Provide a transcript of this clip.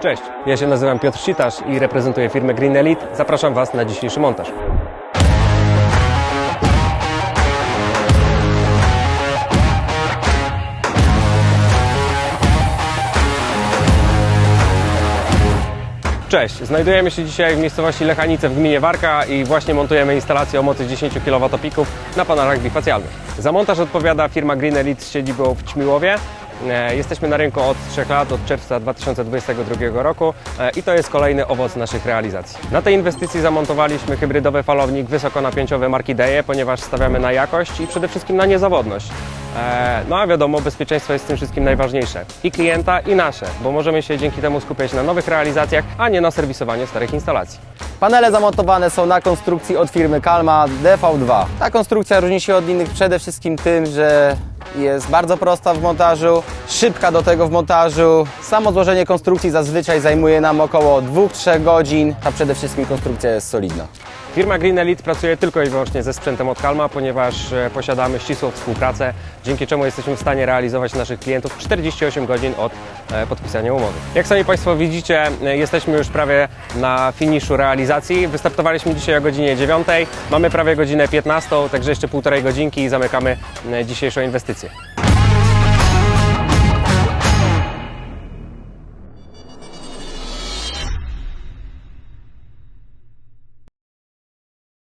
Cześć, ja się nazywam Piotr Sitasz i reprezentuję firmę Green Elite. Zapraszam Was na dzisiejszy montaż. Cześć, znajdujemy się dzisiaj w miejscowości Lechanice w gminie Warka i właśnie montujemy instalację o mocy 10 kW na panelach bifacjalnych. Za montaż odpowiada firma Green Elite z siedzibą w Ćmiłowie. E, Jesteśmy na rynku od 3 lat, od czerwca 2022 roku e, i to jest kolejny owoc naszych realizacji. Na tej inwestycji zamontowaliśmy hybrydowy falownik wysokonapięciowy marki Deje, ponieważ stawiamy na jakość i przede wszystkim na niezawodność. E, No a wiadomo, bezpieczeństwo jest w tym wszystkim najważniejsze. I klienta, i nasze, bo możemy się dzięki temu skupiać na nowych realizacjach, a nie na serwisowaniu starych instalacji. Panele zamontowane są na konstrukcji od firmy Kalma DV2. Ta konstrukcja różni się od innych przede wszystkim tym, że jest bardzo prosta w montażu, szybka do tego w montażu. Samo złożenie konstrukcji zazwyczaj zajmuje nam około 2-3 godzin, a przede wszystkim konstrukcja jest solidna. Firma Green Elite pracuje tylko i wyłącznie ze sprzętem od Kalma, ponieważ e, posiadamy ścisłą współpracę, dzięki czemu jesteśmy w stanie realizować naszych klientów w 48 godzin od e, podpisania umowy. Jak sami Państwo widzicie, e, jesteśmy już prawie na finiszu realizacji. Wystartowaliśmy dzisiaj o godzinie 9, mamy prawie godzinę 15, także jeszcze półtorej godzinki i zamykamy dzisiejszą inwestycję.